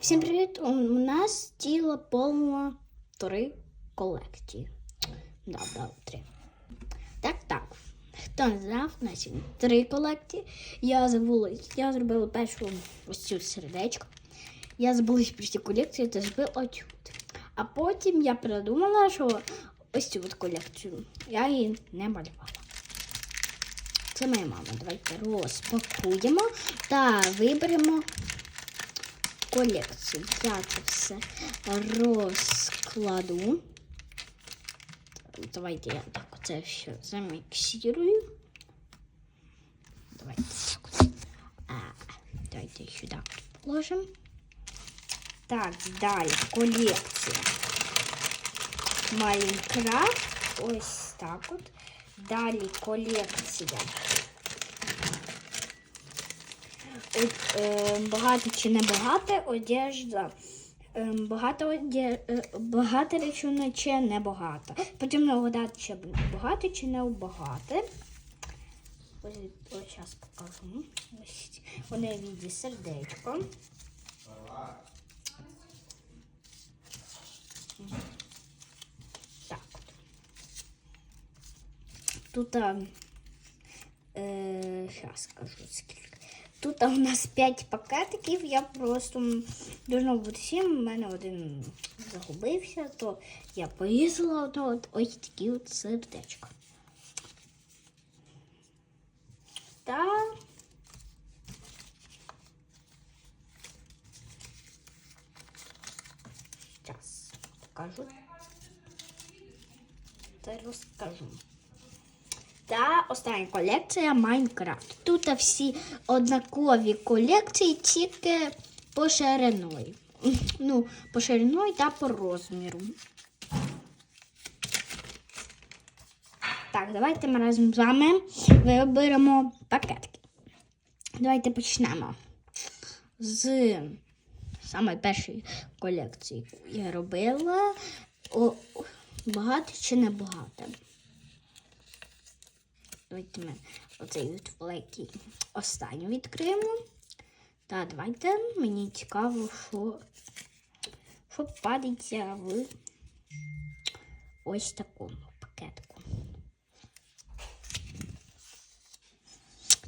Всім привіт! У нас тіло повно три колекції. Да, три. Так, так. Хто не знав, у нас три колекції. Я забула, я зробила першу ось цю сердечко. Я забула про ці колекції та зробила отут. А потім я придумала, що ось цю от колекцію я її не малювала. Це моя мама. Давайте розпакуємо та виберемо колекцію. Я це все розкладу. Давайте я так оце все заміксирую. Давайте так. от. А, давайте сюди положимо. Так, далі колекція. Майнкрафт. Ось так от. Далі колекція. От, е, багато чи не багато одежда. Е, багато, оде... е, багато речовин чи не багато. Потім нагадати, чи багато чи не багато. Ось, зараз покажу. Ось вони віді сердечко. Так. Тут е, зараз скажу скільки. Тут у нас 5 пакетиків, я просто должно бути 7, у мене один загубився, то я порізала одно, от, ось такі от сердечка. Та зараз покажу. Та розкажу. Та остання колекція Майнкрафт. Тут всі однакові колекції, тільки по шириною. Ну, по шириною та по розміру. Так, давайте ми разом з вами виберемо пакетки. Давайте почнемо з саме першої колекції, яку я робила. О, багато чи не багато? Давайте ми оцей от великий останній відкриємо. Та давайте мені цікаво, що, що падається в ось такому пакетку.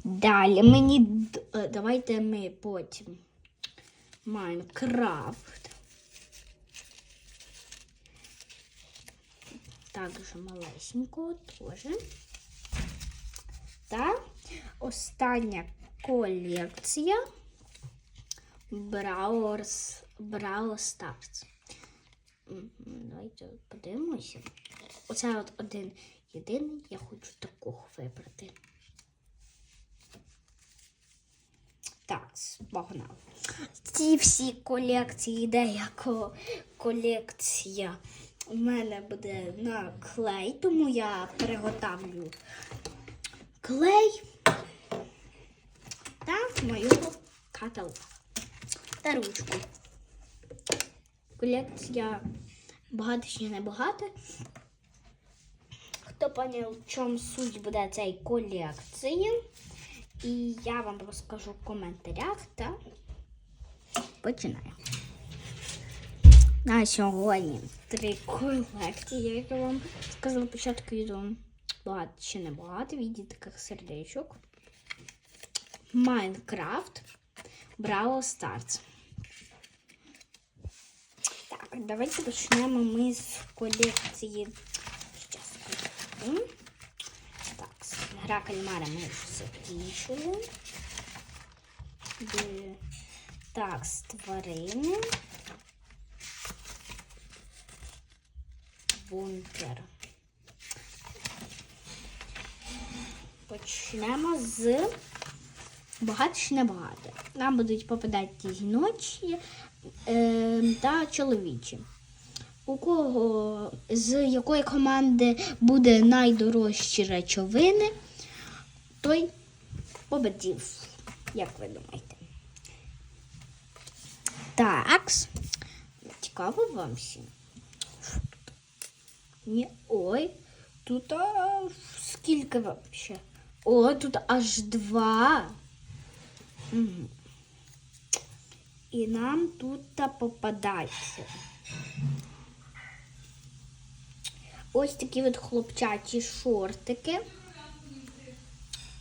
Далі мені е, давайте ми потім Майнкрафт. Також малесенького теж. Та остання колекція Brawl Stars. Давайте подивимося. Оце от один єдиний, я хочу такого вибрати. Так, погнали. Ці всі колекції, деяка колекція у мене буде на клей, тому я приготовлю клей та мою каталог та ручку. Колекція багато чи не багато. Хто поняв, в чому суть буде цієї колекції, і я вам розкажу в коментарях та починаємо. На сьогодні три колекції, як я вам сказала початку відео. Багато чи не багато, віді таких сердечок. Майнкрафт, Браво Старс. Так, давайте почнемо ми з колекції. Щас. Так, гра кальмара ми вже закінчили. Так, з тварини. Бункер. Почнемо з багато чи не багато. Нам будуть попадати жіночі е, та чоловічі. У кого з якої команди буде найдорожчі речовини, той победів. Як ви думаєте? Так. Цікаво вам всім? Ні, ой, тут а, скільки вообще? О, тут аж два. Мгм. І нам тут та попадається. Ось такі от хлопчачі шортики.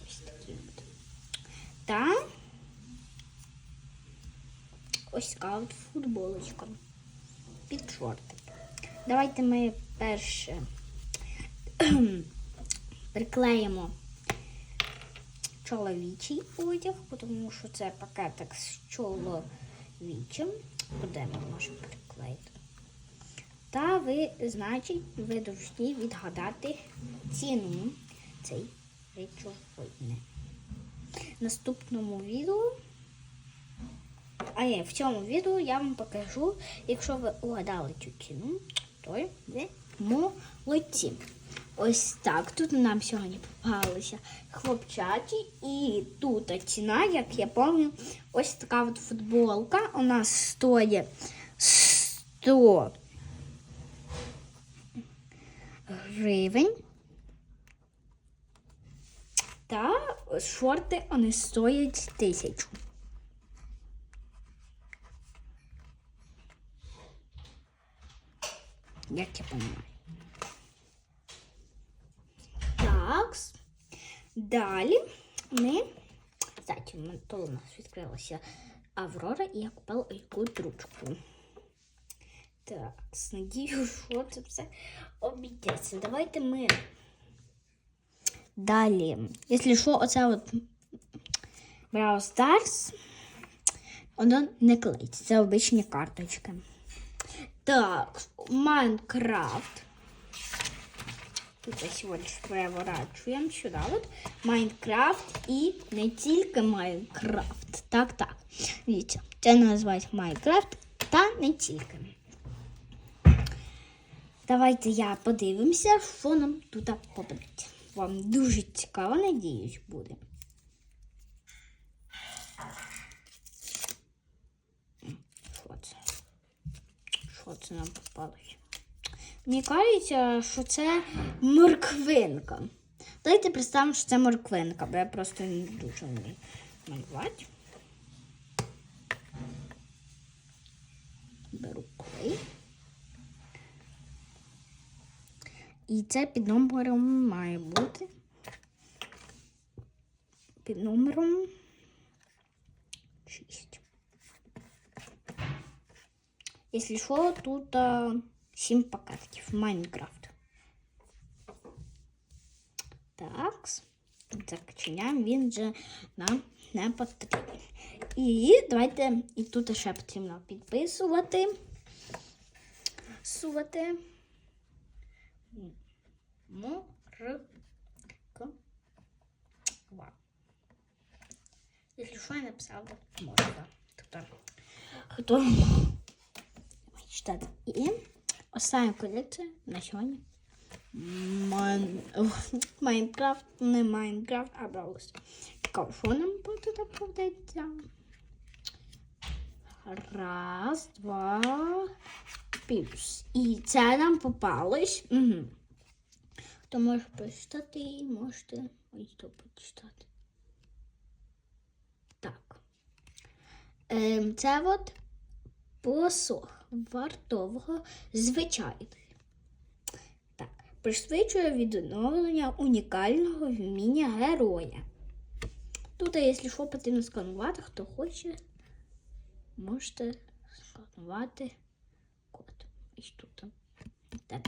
Ось такі от. Та ось така от футболочка під шортик. Давайте ми перше приклеїмо чоловічий одяг, тому що це пакетик з чоловічим. Куди ми можемо приклеїти? Та ви, значить, ви повинні відгадати ціну цієї речовини. Наступному відео, а ні, в цьому відео я вам покажу, якщо ви угадали цю ціну, то ви молодці. Ось так. Тут нам сьогодні попалися хлопчаті. І тут ціна, як я пам'ятаю, ось така от футболка. У нас стоїть 100 гривень. Та шорти вони стоять тисячу. Як я розумію. Так. Далі ми. Кстати, то у нас відкрилася Аврора і я купила яку ручку. Так, надію, що це все обійдеться. Давайте ми. Далі. Якщо що, оце от Brawl Stars, воно не клеїться. Це обичні карточки. Так, Майнкрафт. Тут всего лишь переворачуємо сюди. От Майнкрафт і не тільки Майнкрафт. Так, так. Дивіться, це називається Майнкрафт та не тільки. Давайте я подивимося, що нам тут попадеться. Вам дуже цікаво, надіюсь, буде. Що це? Що це нам попалося? Мені кажеться, що це морквинка. Давайте представимо, що це морквинка, бо я просто не дуже вмію малювати. Беру клей. І це під номером має бути. Під номером 6. Якщо що, тут а, 7 пакетиків Майнкрафт. Так. Закачиняємо, він вже нам не потрібен. Давайте, і тут ще потрібно підписувати. Сувати. Морква. Якщо що, я написала морква. Тобто, хто читати. І остання колекція на сьогодні. Майн... Майнкрафт, не Майнкрафт, а Браус. Нам буде попадеться? Раз, два, півс. І це нам попалось. Угу. Хто може прочитати, можете ось то почитати. Так. Ем, це от посох вартового звичайний. Так, пришвидшує відновлення унікального вміння героя. Тут, якщо що, потрібно сканувати, хто хоче, можете сканувати код. Ось тут. Так.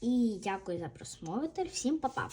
І дякую за просмотр. Всім па-па.